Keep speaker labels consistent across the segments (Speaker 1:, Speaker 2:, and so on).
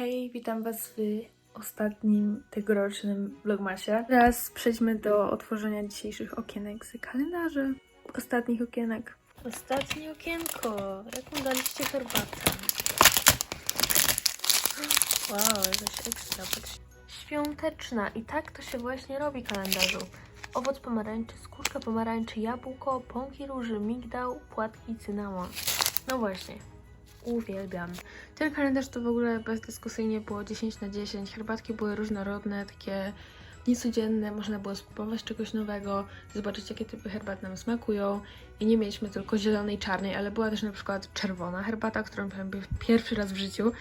Speaker 1: Hej, witam Was w ostatnim tegorocznym vlogmasie. Teraz przejdźmy do otworzenia dzisiejszych okienek z kalendarza. Ostatnich okienek.
Speaker 2: Ostatnie okienko. Jaką daliście herbatę? Wow, jakaś ekstra. patrz. Świąteczna. I tak to się właśnie robi kalendarzu. Owoc pomarańczy, skórka pomarańczy, jabłko, pąki róży, migdał, płatki, cynamon. No właśnie. Uwielbiam. Ten kalendarz to w ogóle bezdyskusyjnie było 10 na 10. Herbatki były różnorodne, takie niecodzienne. Można było spróbować czegoś nowego, zobaczyć jakie typy herbat nam smakują. I nie mieliśmy tylko zielonej, czarnej, ale była też na przykład czerwona herbata, którą piłam pierwszy raz w życiu.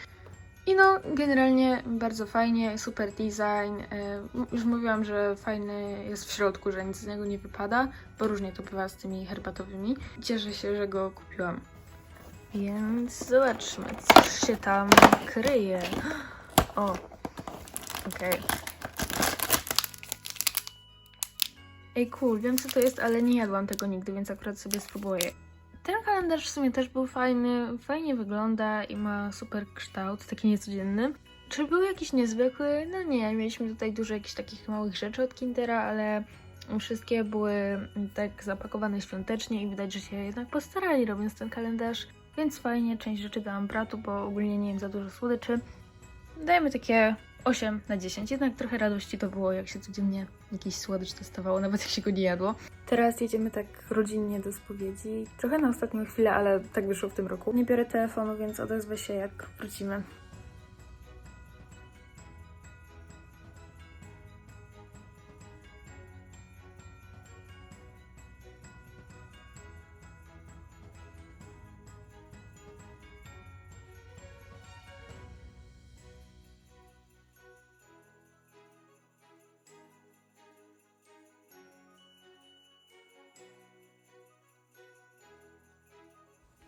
Speaker 2: I no, generalnie bardzo fajnie, super design. E, Już mówiłam, że fajny jest w środku, że nic z niego nie wypada, bo różnie to bywa z tymi herbatowymi. Cieszę się, że go kupiłam. Więc zobaczmy, cóż się tam kryje. O, okej. Ej, cool, wiem co to jest, ale nie jadłam tego nigdy, więc akurat sobie spróbuję. Ten kalendarz w sumie też był fajny, fajnie wygląda i ma super kształt, taki niecodzienny. Czy był jakiś niezwykły? No nie, mieliśmy tutaj dużo jakichś takich małych rzeczy od Kindera, ale wszystkie były tak zapakowane świątecznie i widać, że się jednak postarali robiąc ten kalendarz. Więc fajnie, część rzeczy dałam bratu, bo ogólnie nie jem za dużo słodyczy. Dajmy takie 8 na 10. Jednak trochę radości to było, jak się codziennie jakiś słodycz testowało, nawet jak się go nie jadło.
Speaker 1: Teraz jedziemy tak rodzinnie do spowiedzi. Trochę na ostatnią chwilę, ale tak wyszło w tym roku. Nie biorę telefonu, więc odezwę się jak wrócimy.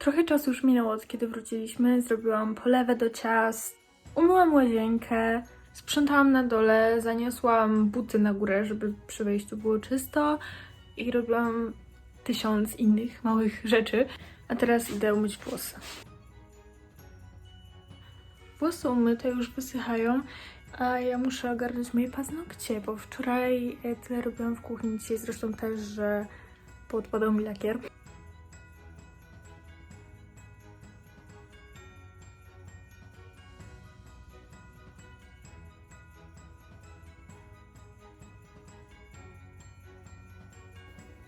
Speaker 1: Trochę czasu już minęło od kiedy wróciliśmy. Zrobiłam polewę do ciast, umyłam łazienkę, sprzątałam na dole, zaniosłam buty na górę, żeby przy wejściu było czysto i robiłam tysiąc innych małych rzeczy. A teraz idę umyć włosy. Włosy umyte już wysychają, a ja muszę ogarnąć moje paznokcie, bo wczoraj tyle robiłam w kuchni, dzisiaj zresztą też, że podpadał mi lakier.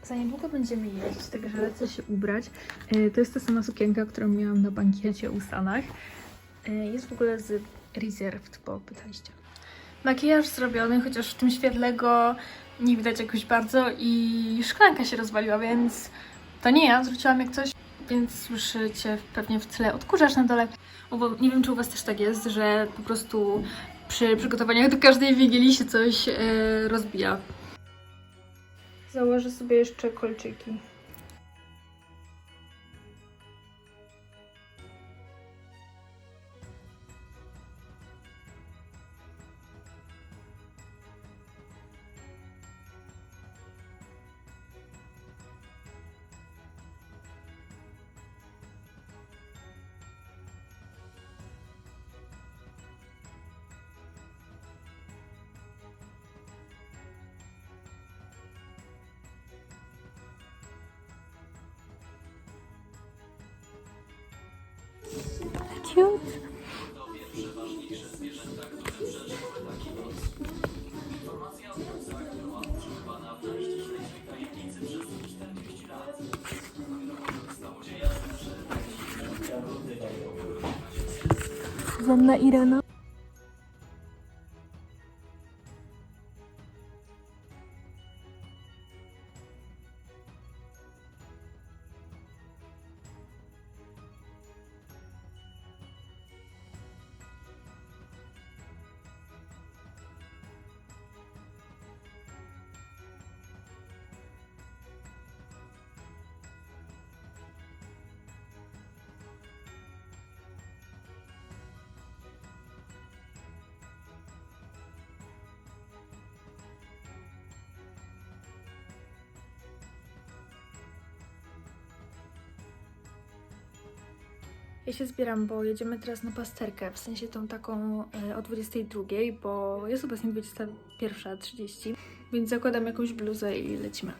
Speaker 1: Za niedługo będziemy jeść, także lecę się ubrać. E, To jest ta sama sukienka, którą miałam na bankiecie u Stanach. E, Jest w ogóle z Reserved, bo pytaliście. Makijaż zrobiony, chociaż w tym świetle go nie widać jakoś bardzo i szklanka się rozwaliła, więc to nie ja, zwróciłam jak coś, więc słyszycie pewnie w tle odkurzacz na dole. Bo nie wiem, czy u Was też tak jest, że po prostu przy przygotowaniach do każdej wigilii się coś e, rozbija. Założę sobie jeszcze kolczyki. Cute. Zuzanna Irena. Ja się zbieram, bo jedziemy teraz na pasterkę, w sensie tą taką e, o 22, bo jest obecnie 21.30, więc zakładam jakąś bluzę i lecimy.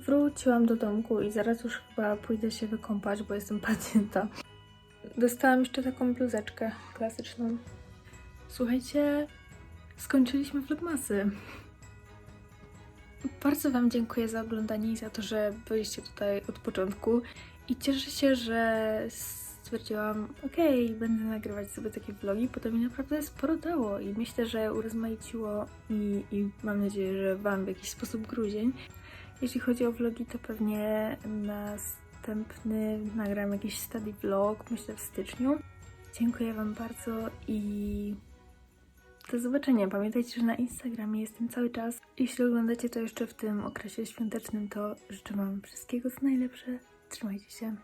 Speaker 1: Wróciłam do domku i zaraz już chyba pójdę się wykąpać, bo jestem pacjenta. Dostałam jeszcze taką bluzeczkę klasyczną. Słuchajcie, skończyliśmy vlogmasy. Bardzo Wam dziękuję za oglądanie i za to, że byliście tutaj od początku. I cieszę się, że stwierdziłam, okej, będę nagrywać sobie takie vlogi, bo to mi naprawdę sporo dało i myślę, że urozmaiciło mi i mam nadzieję, że Wam w jakiś sposób grudzień. Jeśli chodzi o vlogi, to pewnie następny nagram jakiś study vlog, myślę w styczniu. Dziękuję Wam bardzo i do zobaczenia. Pamiętajcie, że na Instagramie jestem cały czas. Jeśli oglądacie to jeszcze w tym okresie świątecznym, to życzę Wam wszystkiego co najlepsze. Trzymajcie się.